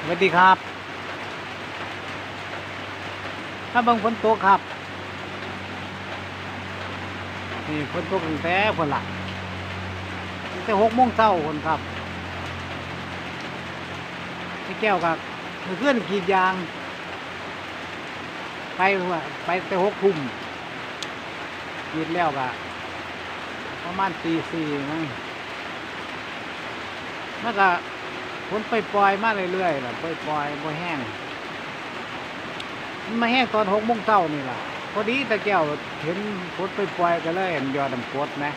สวัสดีครับ ถ้าบางฝนตกครับ นี่ฝนตกตั้งแต่คนละตั้งแต่หกโมงเช้าคนครับพี่แก้วกับเพื่อนกีดยาง ไปหัวไปแต่หกทุ่มกีดแล้วก็ประมาณตีสี่มั้งแล้วก็ ฝนไปปล่อยๆมาเรื่อยๆล่ะปล่อยๆบ่แห้งมันมาแห้งตอนหกโมงเช้านี่ล่ะ พอดีตะแก้วเห็นฝนไปปล่อยๆก็เลยเห็นยอดน้ำกรดนะ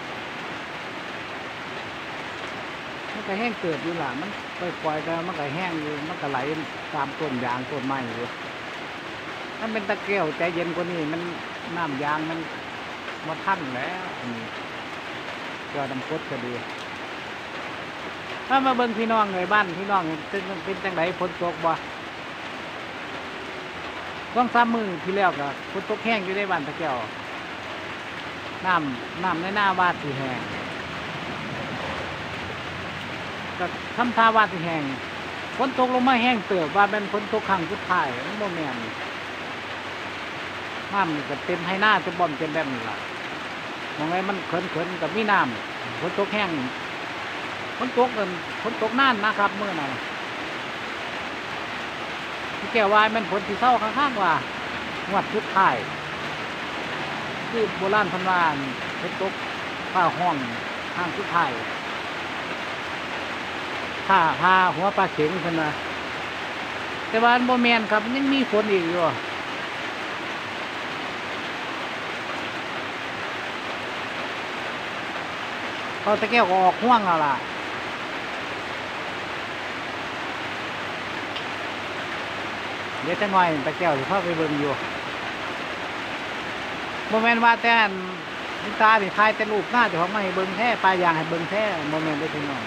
มันก็แห้งเกิดอยู่ล่ะมันไปปล่อยๆก็มันก็แห้งอยู่มันก็ไหลตามต้นยางต้นไม้อยู่ถ้าเป็นตะแก้วใจเย็นกว่านี้มันน้ำยางมันมาทันแล้วยอดน้ำกรดก็ดี ถ้ามาเบิ่งพี่น้องเลยบ้านพี่น้องเป็นเป็นจังไดฝนตกบ่ต้องสามมือที่แล้วก็ฝนตกแห้งอยู่ในบ้านตะแก้วน้ำน้ำในหน้าบ้านที่แห้งก็ทำท่าบ้านที่แห้งฝนตกลงมาแห้งเติบว่าเป็นฝนตกครั้งสุดท้ายมันโมแมนน้ำนี่ก็เต็มให้หน้าจะบ่อมเป็นแบบนี้ล่ะมองไงมันเขินๆกับมีน้ำฝนตกแห้ง นตกกันฝนตกนานนะครับเมื่อนั้นที่แก้ววายมันฝนที่เศร้าข้างๆว่างวดชุดท้ายคือโบราณพันวานฝนตกผ้าห้องข้างชุดท้ายผ้าผ้าหัวปลาเข็งขึ้นมาแต่ว่าโบแมนครับยังมีฝนอีกอยู่เขาตะแก้วออกห่วงแล้วล่ะ เดี๋ยวจะหน่อยตะแก้วสิพาไปเบิ่งอยู่โมเมนต์ว่าแต่นนิตาสิทายแต่รูปหน้าเจ้าของมาให้เบิ่งแท้ปลายางให้เบิ่งแท้โมเมนต์ได้อพี่น้อง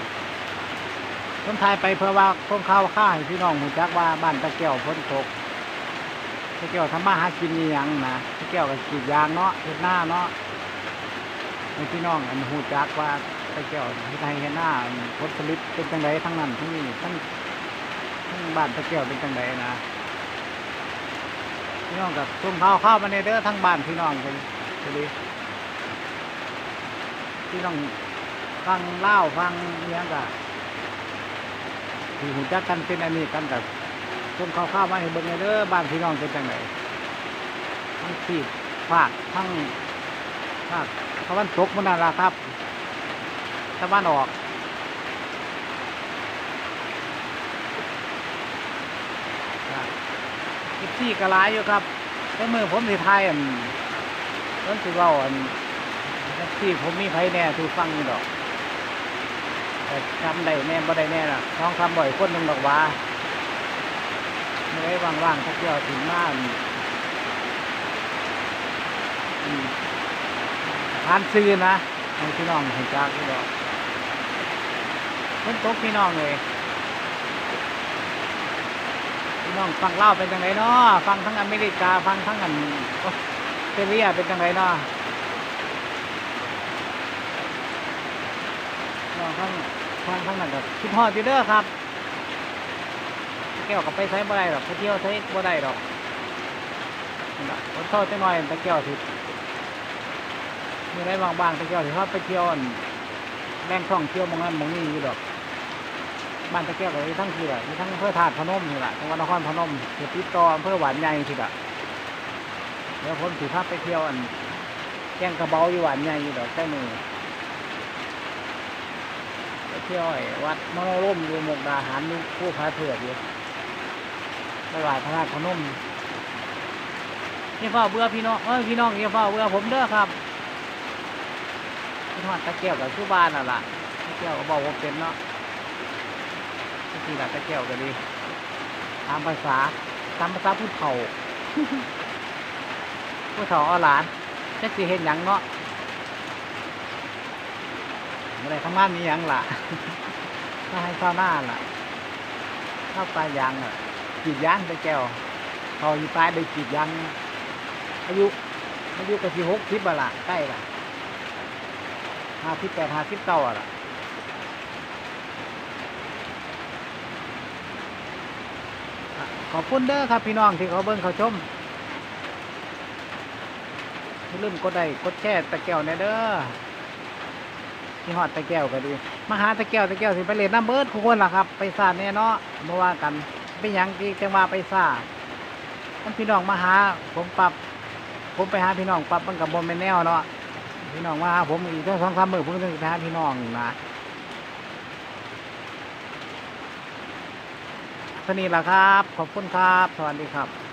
ผมทายไปเพื่อว่าคนข่าวข้าให้พี่น้องหูจักว่าบ้านตะแก้วพ้นตกตะแก้วทำมาหากินนี่ยังนะตะแก้วก็กรีดยางเนาะเฮ็ดหน้าเนาะให้พี่น้องอันหูจักว่าตะแก้วที่ไทยเฮ็ดหน้าผลผลิตเป็นจังไดทั้งนั้นทั้งนี้ทั้งทั้งบ้านตะแก้วเป็นจังไดนะ พี่น้องกับซุ่มข้าวข้าวมาในเด้อทั้งบ้านพี่น้องกันพอดีพี่น้องฟังเล่าฟังเนี้ยกับที่หูจักกันเป็นอันนี้กันกับซุ่มข้าวข้าวมาให้เบิ่งในเด้อบ้านพี่น้องเป็นจังไดทั้งสีภาคทั้งภาคตะวันตกมันนั่นล่ะครับตะวันออกครับ สิบสี่กระลายอยู่ครับแต่มือผมสิทายอันเพิ่นสิเว้าอันที่ผมมีไผแน่ทูฟังอยู่ดอกแต่จำได้แน่บ่ได้แน่ล่ะท้องคำบ่อยคนหนึ่งดอกว่าไม่ได้ว่างๆทักเที่ยวถึงมานทานซื้อนะให้พี่น้องเห็นจักอยู่ดอกเพิ่นตกพี่น้องเลย พี่ น้องฟังเล่าเป็นจังไงเนาะฟังทั้งอเมริกาฟังทั้งอันออสเรียเป็นจังไงเนาะน้องทั้งฟังทั้งนั้นก็คิดฮอดอยู่เด้อครับแก้วก็ไปใช้บ่ได้หรอกไปเที่ยวใช้บ่ได้หรอกคนเท่าจะน้อยตะแก้วสิมีอะไรบางๆตะแก้วสิเขาไปเที่ยวอันแรงท่องเที่ยวมองนั้นมองนี้อยู่ดอก บ้านตะแก้วก็มีทั้งที่ละมีทั้งอำเภอธาตุพนมนี่แหละจังหวัดนครพนมเขตติดต่ออำเภอหวานใหญ่ที่ละเดี๋ยวผมถือภาพไปเที่ยวอันแก้งกระเบาอยู่หวานใหญ่อยู่ดอกใกล้มือไปเที่ยวไอ้วัดมโนร่มอยู่หมกดาหารดูผู้พาเถื่อนอยู่ไปไหว้พระธาตุพนมนี่เฝ้าเบื่อพี่น้องเออพี่น้องนี่เฝ้าเบื่อผมเด้อครับพี่ทอดตะแก้วกับชื่บ้านน่ะล่ะตะแก้วก็บอกว่าเป็นเนาะ ที่ดัดตะแก้วก็ดีตามภาษาตามภาษาผู้เฒ่าผู้เฒ่าเอาหลานจะสิเห็นยังเนาะไม่ได้ทำงานนี้ยังล่ะถ้าให้ข้าวหน้าล่ะข้าวปลายยางอะกีดยางตะแก้วเขาอยู่ปลายได้กรีดยางอายุอายุก็สิหกสิบอะล่ะใกล้ล่ะห้าสิบแปดห้าสิบเก้าอะล่ะ ขอบคุณเด้อครับพี่น้องที่เขาเบิ่งเขาชมอย่าลืมกดไลค์กดแชร์ตะแก้วแน่เด้อที่ฮอดตะแก้วก็ดีมาหาตะแก้วตะแก้วสิไปเล่นน้ำเบิดทุกคนล่ะครับ ไปซาแน่เนาะบ่ว่ากันเป็นหยังที่จังว่าไปซาท่านพี่น้องมาหา ผมปรับ ผมไปหาพี่น้องปรับมันกับบนเป็นแนวเนาะพี่น้องมาหาผมอีกตั้งสองสามมือผมถึงไปหาพี่น้องนะ เท่านี้ล่ะครับ ขอบคุณครับ สวัสดีครับ